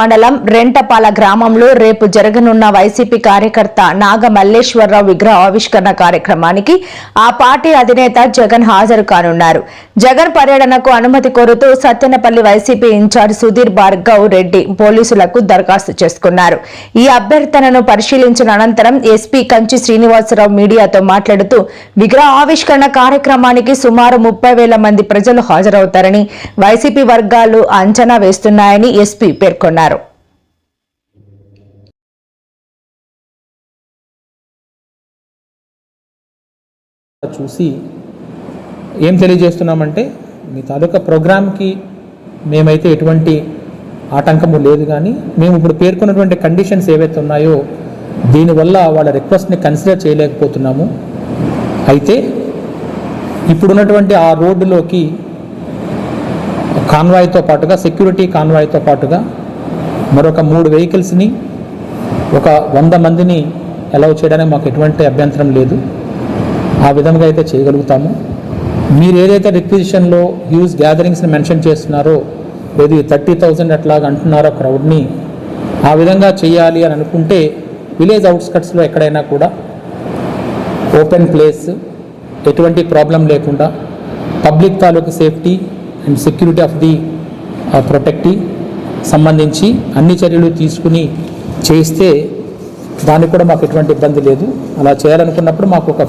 మండలం రెంటపాల గ్రామంలో రేపు జరగనున్న వైసీపీ కార్యకర్త నాగ మల్లేశ్వరరావు విగ్రహ ఆవిష్కరణ కార్యక్రమానికి ఆ పార్టీ అధినేత జగన్ హాజరు కానున్నారు. జగన్ పర్యటనకు అనుమతి కోరుతూ సత్తెనపల్లి వైసీపీ ఇన్ఛార్జ్ సుధీర్ భార్గవ్ రెడ్డి పోలీసులకు దరఖాస్తు చేసుకున్నారు. ఈ అభ్యర్థనను పరిశీలించిన అనంతరం ఎస్పీ కంచి శ్రీనివాసరావు మీడియాతో మాట్లాడుతూ విగ్రహ ఆవిష్కరణ కార్యక్రమానికి సుమారు ముప్పై వేల మంది ప్రజలు హాజరవుతారని వైసీపీ వర్గాలు అంచనా వేస్తున్నాయని ఎస్పీ పేర్కొన్నారు. చూసి ఏం తెలియజేస్తున్నామంటే మీ తాలూకా ప్రోగ్రామ్కి మేమైతే ఎటువంటి ఆటంకము లేదు కానీ మేము ఇప్పుడు పేర్కొన్నటువంటి కండిషన్స్ ఏవైతే ఉన్నాయో దీనివల్ల వాళ్ళ రిక్వెస్ట్ని కన్సిడర్ చేయలేకపోతున్నాము. అయితే ఇప్పుడున్నటువంటి ఆ రోడ్డులోకి కాన్వాయ్తో పాటుగా సెక్యూరిటీ కాన్వాయ్తో పాటుగా మరొక మూడు వెహికల్స్ని ఒక వంద మందిని అలౌ చేయడానికి మాకు ఎటువంటి అభ్యంతరం లేదు. ఆ విధంగా అయితే చేయగలుగుతాము. మీరు ఏదైతే రిక్విజిషన్లో హ్యూజ్ గ్యాదరింగ్స్ని మెన్షన్ చేస్తున్నారో లేదు థర్టీ థౌజండ్ అట్లాగా అంటున్నారో క్రౌడ్ని ఆ విధంగా చేయాలి అని అనుకుంటే విలేజ్ అవుట్స్కట్స్లో ఎక్కడైనా కూడా ఓపెన్ ప్లేస్ ఎటువంటి ప్రాబ్లం లేకుండా పబ్లిక్ తాలూకు safety and security of the protection సంబంధించి అన్ని చర్యలు తీసుకుని చేస్తే దానికి కూడా మాకు ఎటువంటి ఇబ్బంది లేదు. అలా చేయాలనుకున్నప్పుడు మాకు ఒక